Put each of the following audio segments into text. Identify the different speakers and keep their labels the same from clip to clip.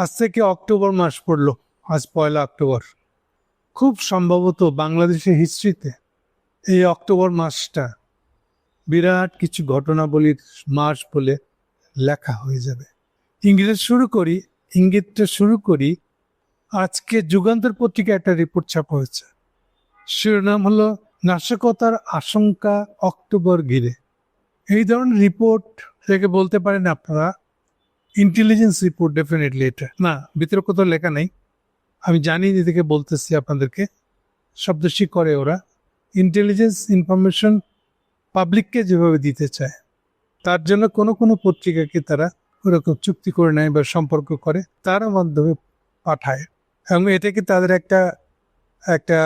Speaker 1: আজ থেকে অক্টোবর মাস পড়ল, আজ পয়লা অক্টোবর। খুব সম্ভবত বাংলাদেশের হিস্ট্রিতে এই অক্টোবর মাসটা বিরাট কিছু ঘটনাবলীর মাস বলে লেখা হয়ে যাবে। ইংরেজ শুরু করি, ইঙ্গিতটা শুরু করি, আজকে যুগান্তর পত্রিকা একটা রিপোর্ট ছাপা হয়েছে। শিরোনাম হলো, নাশকতার আশঙ্কা অক্টোবর ঘিরে। এই ধরনের রিপোর্ট থেকে বলতে পারেন আপনারা ইন্টেলিজেন্স রিপোর্ট ডেফিনেটলি এটা। না ভিতরে কোথাও লেখা নেই। আমি জানি এদিকে বলতেছি আপনাদেরকে। শব্দশি করে ওরা। ইন্টেলিজেন্স ইনফরমেশন পাবলিককে যেভাবে দিতে চায়, তার জন্য কোনো কোনো পত্রিকাকে তারা ওরকম চুক্তি করে নেয় বা সম্পর্ক করে তার মাধ্যমে পাঠায়। এবং এটাকে তাদের একটা একটা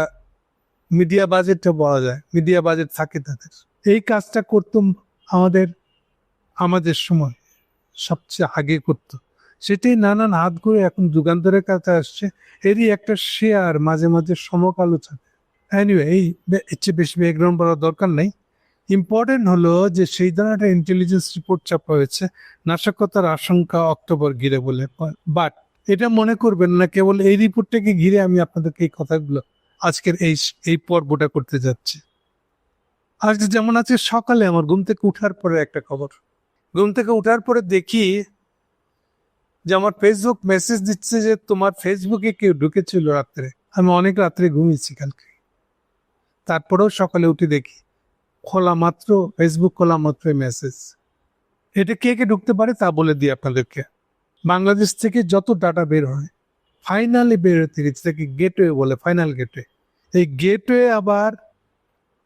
Speaker 1: মিডিয়া বাজেটটা বলা যায়। মিডিয়া বাজেট থাকে তাদের। এই কাজটা করতাম আমাদের আমাদের সময়। সবচেয়ে আগে করতো। সেটাই নানান হাত করে এখন যুগান্তরের কাছে আসছে। এরই একটা শেয়ার মাঝে মাঝে সমকালোচনা এনিওয়ে এই বে- এর চেয়ে বেশি ব্যাকগ্রাউন্ড বলার দরকার নেই। ইম্পর্টেন্ট হলো যে সেই ধরনের একটা ইন্টেলিজেন্স রিপোর্ট চাপা হয়েছে। নাশকতার আশঙ্কা অক্টোবর ঘিরে বলে। বাট এটা মনে করবেন না, কেবল এই রিপোর্টটাকে ঘিরে আমি আপনাদেরকে এই কথাগুলো আজকের এই এই পর্বটা করতে যাচ্ছি। আজকে যেমন আছে সকালে আমার ঘুম থেকে উঠার পরে একটা খবর। ঘুম থেকে উঠার পরে দেখি যে আমার ফেসবুক মেসেজ দিচ্ছে যে তোমার ফেসবুকে কেউ ঢুকেছিল রাত্রে। আমি অনেক রাত্রে ঘুমিয়েছি কালকে। তারপরেও সকালে উঠে দেখি খোলা মাত্র ফেসবুক খোলা মাত্র মেসেজ এটা কে কে ঢুকতে পারে তা বলে দিই আপনাদেরকে। বাংলাদেশ থেকে যত ডাটা বের হয় ফাইনালি বের হতে থেকে গেটওয়ে বলে ফাইনাল গেটওয়ে এই গেটওয়ে আবার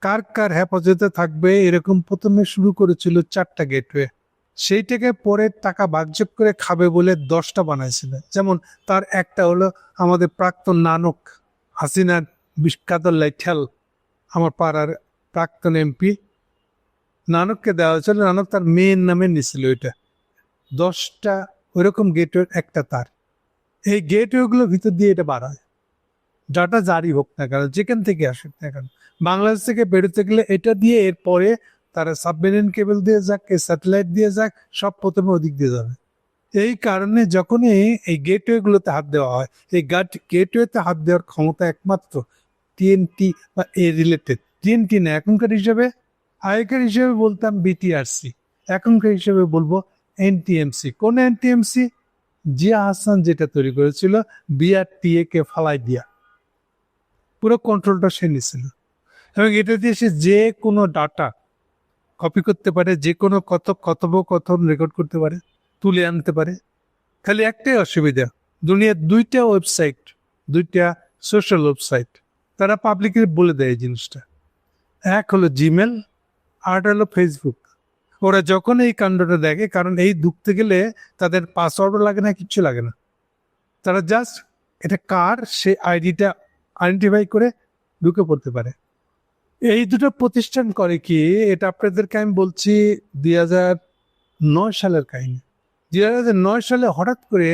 Speaker 1: কার কার হেফাজতে থাকবে, এরকম প্রথমে শুরু করেছিল চারটা গেটওয়ে সেইটাকে পরে টাকা ভাগযোগ করে খাবে বলে দশটা বানাইছিল। যেমন তার একটা হলো আমাদের প্রাক্তন নানক হাসিনার বিখ্যাত লাইঠাল, আমার পাড়ার প্রাক্তন এমপি। নানককে দেওয়া হয়েছিল, নানক তার মেয়ের নামে নিছিল ওইটা। দশটা ওইরকম গেটওয়ে একটা তার। এই গেটওয়েগুলোর ভিতর দিয়ে এটা বার হয়। ডাটা জারি হোক না কেন, যেখান থেকে আসুক না কেন। বাংলাদেশ থেকে বেরোতে গেলে এটা দিয়ে এরপরে তারা সাবমেরিন কেবল দিয়ে যাক, এই স্যাটেলাইট দিয়ে যাক, সব প্রথমে ওদিক দিয়ে যাবে। এই কারণে যখনই এই গেটওয়েগুলোতে হাত দেওয়া হয়, এই গাট গেটওয়েতে হাত দেওয়ার ক্ষমতা একমাত্র টিএনটি বা এ রিলেটেড টিএনটি না, এখনকার হিসাবে, আগেকার হিসেবে বলতাম বিটিআরসি এখনকার হিসেবে বলব এনটিএমসি কোন এনটিএমসি জিয়া হাসান যেটা তৈরি করেছিল বিআরটিএ কে ফালাই দিয়া। পুরো কন্ট্রোলটা সে নিছিল। এবং এটা দিয়ে সে যে কোনো ডাটা কপি করতে পারে, যে কোনো কত কথোপকথন রেকর্ড করতে পারে, তুলে আনতে পারে। খালি একটাই অসুবিধা, দুনিয়ার দুইটা ওয়েবসাইট দুইটা সোশ্যাল ওয়েবসাইট তারা পাবলিকে বলে দেয় জিনিসটা। এক হলো জিমেল আর হলো ফেসবুক ওরা যখন এই কাণ্ডটা দেখে, কারণ এই ঢুকতে গেলে তাদের পাসওয়ার্ডও লাগে না, কিচ্ছু লাগে না। তারা জাস্ট এটা কার, সে আইডিটা আইডেন্টিফাই করে ঢুকে পড়তে পারে। এই দুটো প্রতিষ্ঠান করে কি? এটা আপনাদেরকে আমি বলছি দুই নয় সালের কাহিনী। দুই হাজার নয় সালে হঠাৎ করে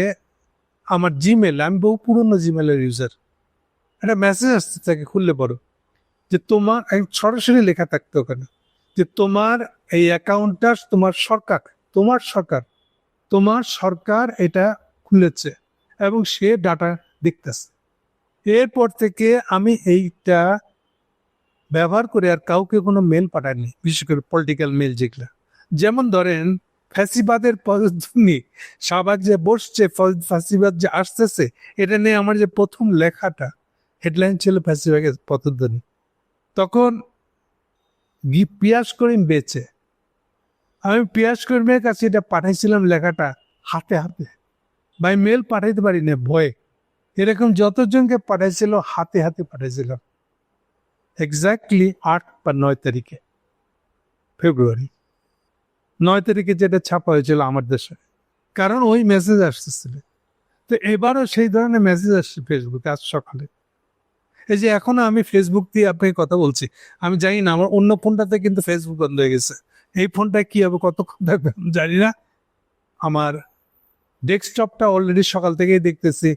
Speaker 1: আমার জিমেল আমি বহু পুরনো জিমেলের ইউজার একটা মেসেজ আসতে থাকে খুললে পড়ো যে তোমার সরাসরি লেখা থাকতো ওখানে, যে তোমার এই অ্যাকাউন্টটা তোমার সরকার তোমার সরকার তোমার সরকার এটা খুলেছে এবং সে ডাটা দেখতেছে। এরপর থেকে আমি এইটা ব্যবহার করে আর কাউকে কোনো মেল পাঠায়নি, বিশেষ করে পলিটিক্যাল মেল যেগুলো। যেমন ধরেন, ফ্যাসিবাদের পদধ্বনি সবার যে বসছে, ফ- ফ্যাসিবাদ যে আসতেছে, এটা নিয়ে আমার যে প্রথম লেখাটা হেডলাইন ছিল ফ্যাসিবাদের পদধ্বনি। তখন পিয়াস করিম বেচে, আমি পিয়াস করিমের কাছে এটা পাঠাইছিলাম লেখাটা হাতে হাতে। ভাই মেল পাঠাইতে পারি না ভয়ে। এরকম যতজনকে পাঠাইছিল, হাতে হাতে পাঠাইছিলাম। এক্স্যাক্টলি আট বা নয় তারিখে। ফেব্রুয়ারি নয় তারিখে যেটা ছাপা হয়েছিল আমার দেশে। কারণ ওই মেসেজ আসতেছিল। তো এবারও সেই ধরনের মেসেজ আসছে ফেসবুকে আজ সকালে। এই যে এখনও আমি ফেসবুক দিয়ে আপনাকে কথা বলছি, আমি জানি না, আমার অন্য ফোনটাতে কিন্তু ফেসবুক বন্ধ হয়ে গেছে। এই ফোনটা কি হবে, কতক্ষণ থাকবে আমি জানি না। আমার ডেস্কটপটা অলরেডি সকাল থেকেই দেখতেছি।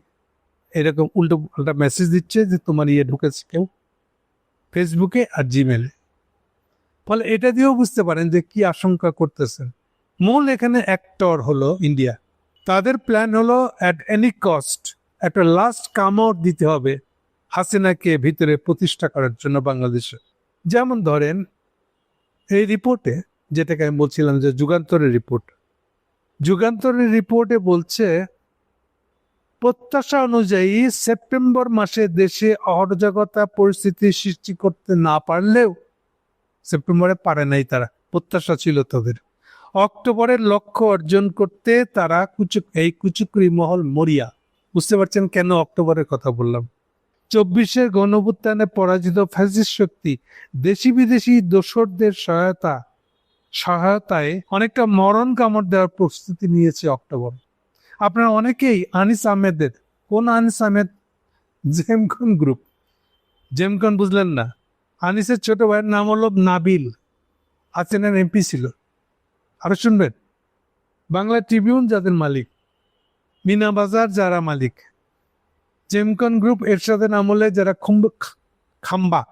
Speaker 1: এরকম উল্টো পাল্টা মেসেজ দিচ্ছে যে তোমার ইয়ে ঢুকেছে কেউ। ফেসবুকে আর জিমেলে ফলে এটা দিয়েও বুঝতে পারেন যে কি আশঙ্কা করতেছেন। মূল এখানে অ্যাক্টর হলো ইন্ডিয়া তাদের প্ল্যান হলো অ্যাট এনি কস্ট একটা লাস্ট কাম আউট দিতে হবে হাসিনাকে ভিতরে প্রতিষ্ঠা করার জন্য বাংলাদেশে। যেমন ধরেন, এই রিপোর্টে যেটাকে আমি বলছিলাম যে যুগান্তরের রিপোর্ট যুগান্তরের রিপোর্টে বলছে প্রত্যাশা অনুযায়ী সেপ্টেম্বর মাসে দেশে অরাজকতা পরিস্থিতি সৃষ্টি করতে না পারলেও সেপ্টেম্বরে পারে নাই তারা। প্রত্যাশা ছিল তাদের। অক্টোবরের লক্ষ্য অর্জন করতে তারা কুচুক এই কুচুকুরি মহল মরিয়া। বুঝতে পারছেন কেন অক্টোবরের কথা বললাম? চব্বিশের গণভুত্থানে পরাজিত ফ্যাসিস্ট শক্তি, দেশি বিদেশি দোসরদের সহায়তা সহায়তায় অনেকটা মরণ কামড় দেওয়ার প্রস্তুতি নিয়েছে অক্টোবর। আপনারা অনেকেই আনিস আহমেদের কোন আনিস আহমেদ? জেমকন গ্রুপ। জেমকন বুঝলেন না। আনিসের ছোট ভাইয়ের নাম হলো নাবিল। হাসিনার এমপি ছিল। আরও শুনবেন। বাংলা ট্রিবিউন যাদের মালিক। মিনা বাজার যারা মালিক। জেমকন গ্রুপ এরশাদের আমলে যারা খুম্ব খাম্বা।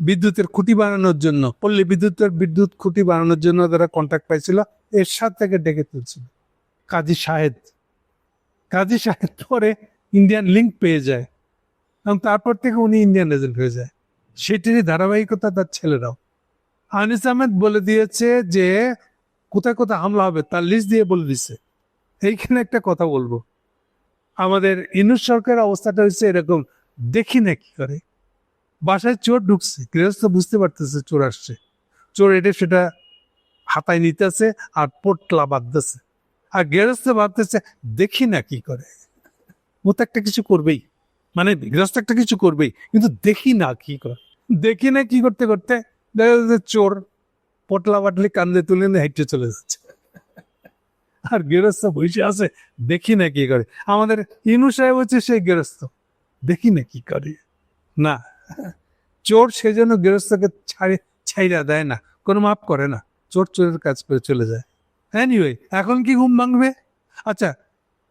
Speaker 1: বিদ্যুতের খুঁটি বানানোর জন্য, পল্লী বিদ্যুতের বিদ্যুৎ খুঁটি বানানোর জন্য যারা কন্ট্যাক্ট পাইছিল এরশাদ থেকে ডেকে তুলছিল। কাজী শাহেদ। কাজী শাহেদ পরে ইন্ডিয়ান লিঙ্ক পেয়ে যায়। এবং তারপর থেকে উনি ইন্ডিয়ান এজেন্ট হয়ে যায়। সেটিরই ধারাবাহিকতা তার ছেলেরাও। আনিস আহমেদ বলে দিয়েছে যে, কোথায় কোথায় হামলা হবে তার লিস্ট দিয়ে বলে দিছে। এইখানে একটা কথা বলব। আমাদের ইনুস সরকারের অবস্থাটা হচ্ছে এরকম, দেখি না কি করে। বাসায় চোর ঢুকছে, গৃহস্থ বুঝতে পারতেছে চোর আসছে। চোর এটা সেটা হাতায় নিতেছে আর পোটলা বাঁধতেছে। আর গৃহস্থ ভাবতেছে, দেখি না কি করে। ও তো একটা কিছু করবেই। মানে গৃহস্থ একটা কিছু করবেই, কিন্তু দেখি না কি করে। দেখি না কি করতে করতে চোর পটলা বাটলি কান্দে তুলে নিয়ে হেঁটে চলে যাচ্ছে। আর গৃহস্থ বসে আছে, দেখি না কি করে। আমাদের ইনু সাহেব হচ্ছে সেই গৃহস্থ। দেখি না কি করে? না। চোর সেজন্য গৃহস্থকে ছাড়ে ছাইরা দেয় না, কোনো মাপ করে না। চোর চোরের কাজ করে চলে যায়। এনিওয়ে এখন কি ঘুম ভাঙবে? আচ্ছা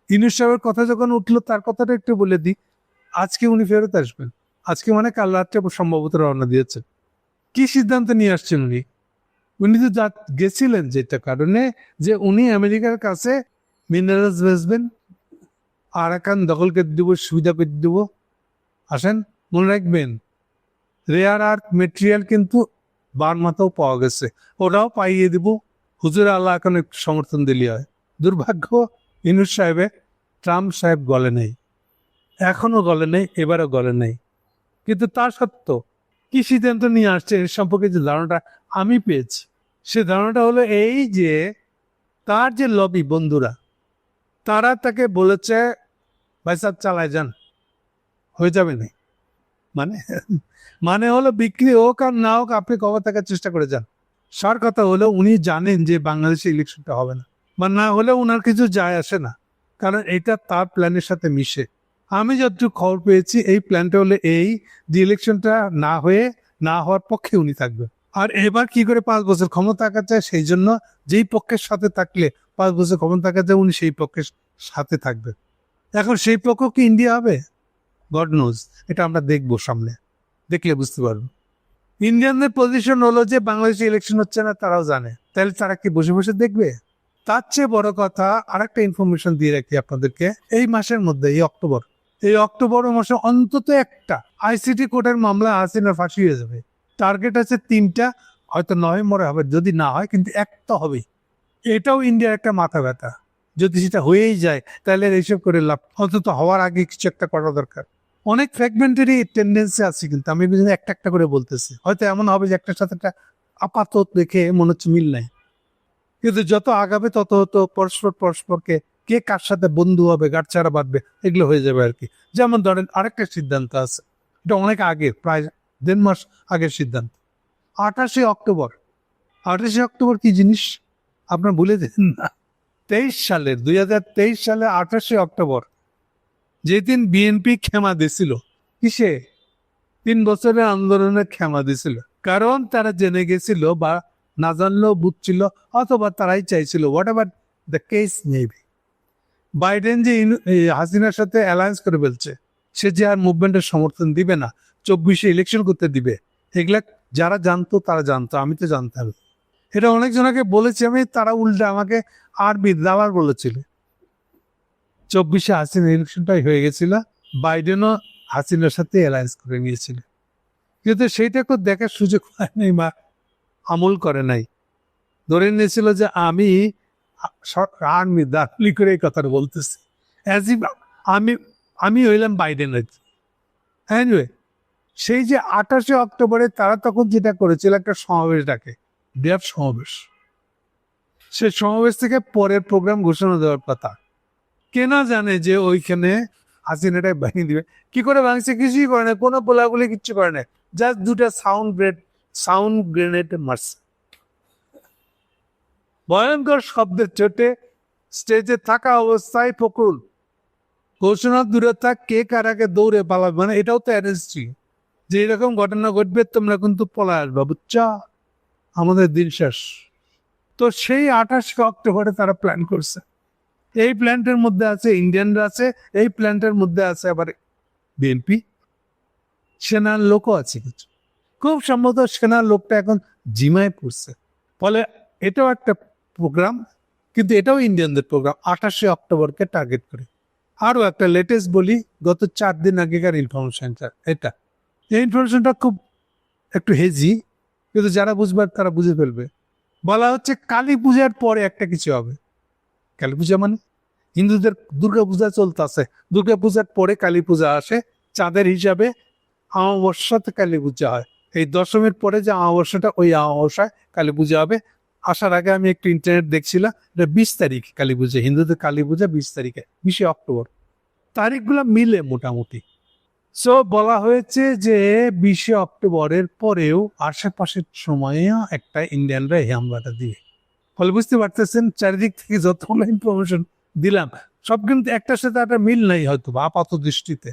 Speaker 1: ইনুস সাহেবের কথা যখন উঠল, তার কথাটা একটু বলে দিই। আজকে উনি ফেরত আসবেন। আজকে মানে কাল রাত্রে সম্ভবত রওনা দিয়েছেন। কি সিদ্ধান্ত নিয়ে আসছেন উনি? উনি তো যা গেছিলেন যেটা কারণে যে উনি আমেরিকার কাছে মিনারেলস বেচবেন। আরাকান দখল করে দেবো, সুবিধা করে দেবো। আসেন, মনে রাখবেন রেয়ার আর্থ মেটেরিয়াল কিন্তু বার্মাতেও পাওয়া গেছে। ওরাও পাইয়ে দিব। হুজুর আল্লাহ এখন একটু সমর্থন দিলি হয়। দুর্ভাগ্য, ইনুস সাহেবে ট্রাম্প সাহেব গলে নেই। এখনও গলে নেই, এবারও গলে নেই। কিন্তু তা সত্ত্বেও কি সিদ্ধান্ত নিয়ে আসছে এর সম্পর্কে যে ধারণাটা আমি পেয়েছি, সে ধারণাটা হলো এই যে তার যে লবি বন্ধুরা, তারা তাকে বলেছে, ভাই সাহেব, চালায় যান। হয়ে যাবে না মানে মানে হলো বিক্রি হোক আর না হোক, আপনি কবে থাকার চেষ্টা করে যান। সার কথা হলো উনি জানেন যে বাংলাদেশে ইলেকশনটা হবে না। বা না হলে ওনার কিছু যায় আসে না। কারণ এটা তার প্ল্যানের সাথে মিশে। আমি যতটুকু খবর পেয়েছি, এই প্ল্যানটা হলো এই যে ইলেকশনটা না হয়ে, না হওয়ার পক্ষে উনি থাকবে। আর এবার কি করে পাঁচ বছর ক্ষমতা থাকা যায় সেই জন্য যেই পক্ষের সাথে থাকলে পাঁচ বছর ক্ষমতা থাকা যায় উনি সেই পক্ষের সাথে থাকবে। এখন সেই পক্ষ কি ইন্ডিয়া হবে? গড নোজ এটা আমরা দেখব সামনে। দেখলে বুঝতে পারব ইন্ডিয়ানদের পজিশন হলো যে বাংলাদেশে ইলেকশন হচ্ছে না, তারাও জানে। তাহলে তারা কি বসে বসে দেখবে? তার চেয়ে বড় কথা আর একটা ইনফরমেশন দিয়ে রাখি আপনাদেরকে। এই মাসের মধ্যে, এই অক্টোবর এই অক্টোবর মাসে অন্তত একটা আইসিটি কোর্টের মামলা হাসিনার ফাঁসি হয়ে যাবে। টার্গেট আছে তিনটা, হয়তো নভেম্বরে হবে, যদি না হয় কিন্তু একটা হবেই। এটাও ইন্ডিয়ার একটা মাথা ব্যথা। যদি সেটা হয়েই যায়, তাহলে এইসব করে লাভ, অন্তত হওয়ার আগে কিছু একটা করা দরকার। অনেক ফ্র্যাগমেন্টারি টেন্ডেন্সি আছে কিন্তু, আমি একটা একটা করে বলতেছি। হয়তো এমন হবে যে একটার সাথে একটা আপাতত দেখে মনে হচ্ছে মিল নাই। কিন্তু যত আগাবে তত হতো পরস্পর পরস্পরকে কে কার সাথে বন্ধু হবে গাঁটছাড়া বাঁধবে, এগুলো হয়ে যাবে আর কি যেমন ধরেন আরেকটা সিদ্ধান্ত আছে, এটা অনেক আগে, প্রায় দেড় মাস আগের সিদ্ধান্ত। আঠাশে অক্টোবর আঠাশে অক্টোবর কি জিনিস? আপনার ভুলে দেন না। তেইশ সালের, দুই হাজার তেইশ সালে আঠাশে অক্টোবর যেদিন বিএনপি ক্ষমা দিছিল, কিসে? তিন বছরের আন্দোলনে ক্ষমা দিছিল। কারণ তারা জেনে গেছিল বা না জানলেও বুঝছিল অথবা তারাই চাইছিল হোয়াট এভার দ্য কেস নেবি বাইডেন যে হাসিনার সাথে অ্যালায়েন্স করে ফেলছে, সে যে আর মুভমেন্টের সমর্থন দিবে না, চব্বিশে ইলেকশন করতে দিবে, এগুলা যারা জানতো তারা জানতো, আমি তো জানতাম। এটা অনেক জনকে বলেছি আমি, তারা উল্টে আমাকে আরবি দালার বলেছিল। চব্বিশে হাসিনা ইলেকশনটাই হয়ে গেছিল। বাইডেনও হাসিনার সাথে অ্যালায়েন্স করে নিয়েছিল। কিন্তু সেইটাকে দেখার সুযোগ হয় নাই বা আমল করে নাই। ধরে নিয়েছিল যে আমি আর্মি দাখলি করে এই কথাটা বলতেছি। অ্যাজ আমি আমি হইলাম বাইডেন এনিওয়ে সেই যে আঠাশে অক্টোবরে তারা তখন যেটা করেছিল, একটা সমাবেশ ডাকে। দেব সমাবেশ। সে সমাবেশ থেকে পরের প্রোগ্রাম ঘোষণা দেওয়ার কথা। কেনা জানে যে ওইখানে হাসিনাটাই ভাঙিয়ে দিবে? কি করে ভাঙছে? কিছুই করে না। কোনো পোলাগুলি কিচ্ছু করে না। জাস্ট দুটা সাউন্ড গ্রেড সাউন্ড গ্রেনেড মারছে। ভয়ঙ্কর শব্দের চোটে স্টেজে থাকা অবস্থায় ফকরুল ঘোষণা দূরে থাক কে কারাকে দৌড়ে পালাবে? মানে এটাও তো অ্যারেস্ট্রি যে এরকম ঘটনা ঘটবে, তোমরা কিন্তু পলায় আসবা, বুঝছা? আমাদের দিন শেষ। তো সেই আঠাশে অক্টোবরে তারা প্ল্যান করছে। এই প্ল্যান্টের মধ্যে আছে ইন্ডিয়ানরা আছে, এই প্ল্যান্টের মধ্যে আছে আবার বিএনপি সেনার লোকও আছে কিছু। খুব সম্ভবত সেনার লোকটা এখন জিমায় পড়ছে। ফলে এটাও একটা প্রোগ্রাম কিন্তু এটাও ইন্ডিয়ানদের প্রোগ্রাম আঠাশে অক্টোবরকে টার্গেট করে। আরও একটা লেটেস্ট বলি, গত চার দিন আগেকার ইনফরমেশনটা এটা। এই ইনফরমেশনটা খুব একটু হেজি কিন্তু যারা বুঝবার তারা বুঝে ফেলবে। বলা হচ্ছে কালী পূজার পরে একটা কিছু হবে। কালী পূজা মানে? হিন্দুদের দুর্গা পূজা চলতেছে। দুর্গা পূজার পরে কালী পূজা আসে। চাঁদের হিসাবে অমাবস্যাতে কালী পূজা হয়। এই দশমীর পরে যে অমাবস্যাটা, ওই অমাবস্যায় কালী পূজা হবে। আসার আগে আমি একটু ইন্টারনেট দেখছিলাম এটা বিশ তারিখ কালী পূজা, হিন্দুদের কালী পূজা বিশ তারিখে, বিশে অক্টোবর। তারিখগুলো মিলে মোটামুটি। সো বলা হয়েছে যে বিশে অক্টোবরের পরেও আশেপাশের সময়েও একটা ইন্ডিয়ানরা এই হামলাটা দিবে ফলে বুঝতে পারতেছেন চারিদিক থেকে যতগুলো ইনফরমেশন দিলাম, সব কিন্তু একটার সাথে একটা মিল নাই হয়তো বা আপাত দৃষ্টিতে।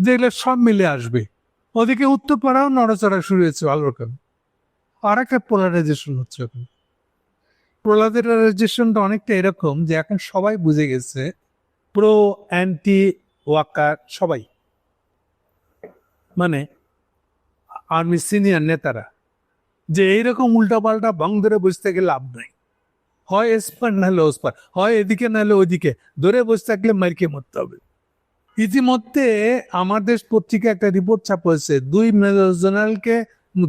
Speaker 1: দেখলে সব মিলে আসবে। ওদিকে উত্তরপাড়াও নড়াচড়া শুরু হয়েছে ভালো রকম। আর একটা পোলারাইজেশন হচ্ছে ওখানে। পোলারাইজেশনটা অনেকটা এরকম যে এখন সবাই বুঝে গেছে প্রো অ্যান্টি ওয়াকার সবাই। মানে আর্মি সিনিয়র নেতারা। যে এইরকম উল্টাপাল্টা বাং ধরে বসতে গেলে লাভ নাই। হয় এসপার নাহলে ওসপার হয় এদিকে নাহলে ওইদিকে ধরে বসে থাকলে মারকে মরতে হবে। ইতিমধ্যে আমাদের পত্রিকা একটা রিপোর্ট ছাপা দুই মেজর জেনারেলকে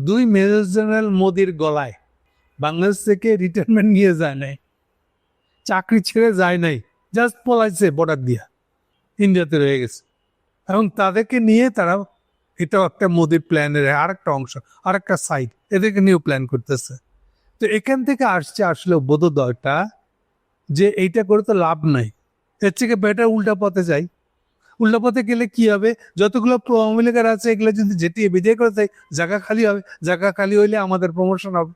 Speaker 1: দুই মেজর জেনারেল মোদির গলায়। বাংলাদেশ থেকে রিটায়ারমেন্ট নিয়ে যায় নাই, চাকরি ছেড়ে যায় নাই জাস্ট পলাইছে বর্ডার দিয়া, ইন্ডিয়াতে রয়ে গেছে। এবং তাদেরকে নিয়ে তারা এটাও একটা মোদির প্ল্যানের আর একটা অংশ আর একটা সাইড এদেরকে নিয়েও প্ল্যান করতেছে। তো এখান থেকে আসছে আসলে বোধোদয়টা যে এইটা করে তো লাভ নাই। এর থেকে বেটার উল্টা পথে যাই। উল্টা পথে গেলে কি হবে? যতগুলো আওয়ামী আছে, এগুলো যদি যেটিয়ে বিদায় করে দেয়, জায়গা খালি হবে। জায়গা খালি হইলে আমাদের প্রমোশন হবে।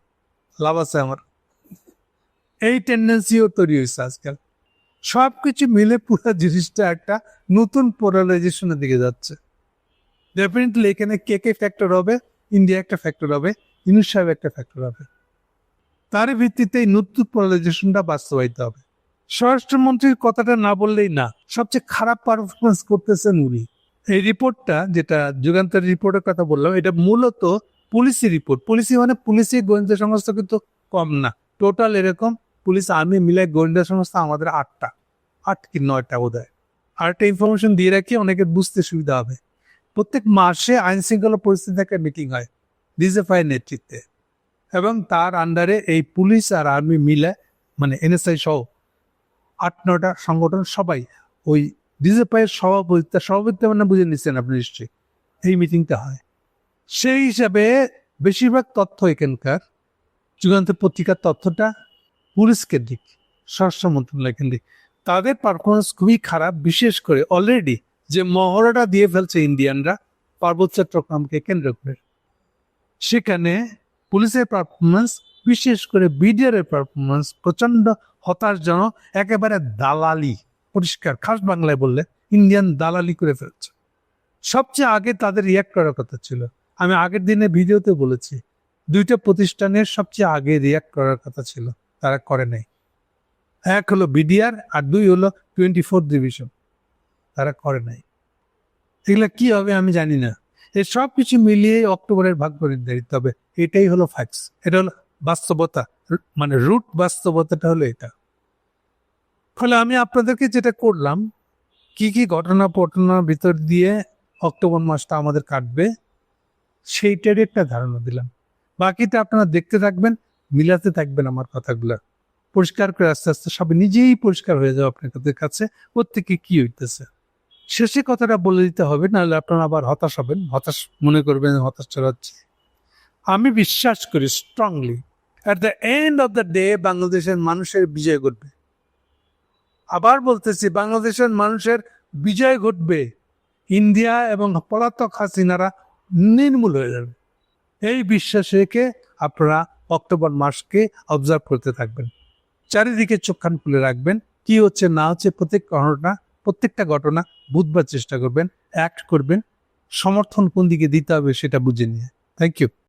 Speaker 1: লাভ আছে আমার। এই টেন্ডেন্সিও তৈরি হয়েছে আজকাল। সব কিছু মিলে পুরো জিনিসটা একটা নতুন পোলারাইজেশনের দিকে যাচ্ছে। ডেফিনেটলি এখানে কে কে ফ্যাক্টর হবে? ইন্ডিয়া একটা ফ্যাক্টর হবে ইউনুস সাহেব একটা ফ্যাক্টর হবে। তার ভিত্তিতে এই নতুন পোলারাইজেশনটা বাস্তবায়িত হবে। স্বরাষ্ট্রমন্ত্রীর কথাটা না বললেই না, সবচেয়ে খারাপ পারফরমেন্স করতেছেন উনি। এই রিপোর্টটা যেটা যুগান্তর রিপোর্টের কথা বললাম, এটা মূলত পুলিশি রিপোর্ট পুলিশি মানে পুলিশি গোয়েন্দা সংস্থা কিন্তু কম না। টোটাল এরকম পুলিশ আর্মি মিলে গোয়েন্দা সংস্থা আমাদের আটটা। আট কি নয়টা বোধ হয় আরেকটা ইনফরমেশন দিয়ে রাখি, অনেকের বুঝতে সুবিধা হবে। প্রত্যেক মাসে আইন শৃঙ্খলা পরিস্থিতি একটা মিটিং হয় ডিজেফাই নেতৃত্বে। এবং তার আন্ডারে এই পুলিশ আর আর্মি মিলে মানে এনএসআই সহ আট নটা সংগঠন সবাই ওই ডিজেফাইয়ের সভাপতিত্ব সভাপতিত্ব মানে বুঝে নিচ্ছেন আপনি নিশ্চয়ই, এই মিটিংটা হয়। সেই হিসাবে বেশিরভাগ তথ্য এখানকার যুগান্ত পত্রিকার তথ্যটা পুলিশ কেন্দ্রিক, স্বরাষ্ট্র মন্ত্রণালয় কেন্দ্রিক, তাদের পারফরমেন্স খুবই খারাপ, বিশেষ করে অলরেডি যে মহড়াটা দিয়ে ফেলছে ইন্ডিয়ানরা পার্বত্য চট্টগ্রামকে কেন্দ্র করে। সেখানে পুলিশের পারফরমেন্স বিশেষ করে বিডিআর এর পারফরমেন্স প্রচণ্ড হতাশজনক, একেবারে দালালি, পরিষ্কার, খাস বাংলায় বললে, ইন্ডিয়ান দালালি করে ফেলছে। সবচেয়ে আগে তাদের রিয়াক্ট করার কথা ছিল। আমি আগের দিনে ভিডিওতে বলেছি, দুইটা প্রতিষ্ঠানের সবচেয়ে আগে রিয়াক্ট করার কথা ছিল, তারা করে নাই। এক হলো বিডিআর আর দুই হলো টোয়েন্টি ফোর ডিভিশন তারা করে নাই। এগুলা কি হবে আমি জানি না। এই সব কিছু মিলিয়ে অক্টোবরের ভাগ্য নির্ধারিত হবে। এটাই হলো ফ্যাক্টস এটা হলো বাস্তবতা। মানে রুট বাস্তবতাটা হলো এটা। ফলে আমি আপনাদেরকে যেটা করলাম, কি কি ঘটনা ঘটনার ভিতর দিয়ে অক্টোবর মাসটা আমাদের কাটবে, সেইটারই একটা ধারণা দিলাম। বাকিটা আপনারা দেখতে থাকবেন, মিলাতে থাকবেন আমার কথাগুলো। পরিষ্কার করে আস্তে আস্তে সব নিজেই পরিষ্কার হয়ে যাবে আপনাদের কাছে। প্রত্যেকে কি হইতেছে? শেষে কথাটা বলে দিতে হবে, নাহলে আপনারা আবার হতাশ হবেন। হতাশ মনে করবেন, হতাশ চড়াচ্ছে আমি বিশ্বাস করি strongly at the end of the day বাংলাদেশের মানুষের বিজয় ঘটবে। আবার বলতেছি, বাংলাদেশের মানুষের বিজয় ঘটবে, ইন্ডিয়া এবং পলাতক হাসিনারা নির্মূল হয়ে যাবে। এই বিশ্বাস রেখে আপনারা অক্টোবর মাসকে অবজার্ভ করতে থাকবেন। চারিদিকে চোখ কান খুলে রাখবেন, কি হচ্ছে, না হচ্ছে, প্রত্যেক ঘটনা প্রত্যেকটা ঘটনা বুধবার চেষ্টা করবেন অ্যাক্ট করবেন, সমর্থন কোন দিকে দিতে হবে সেটা বুঝে নিয়ে। Thank you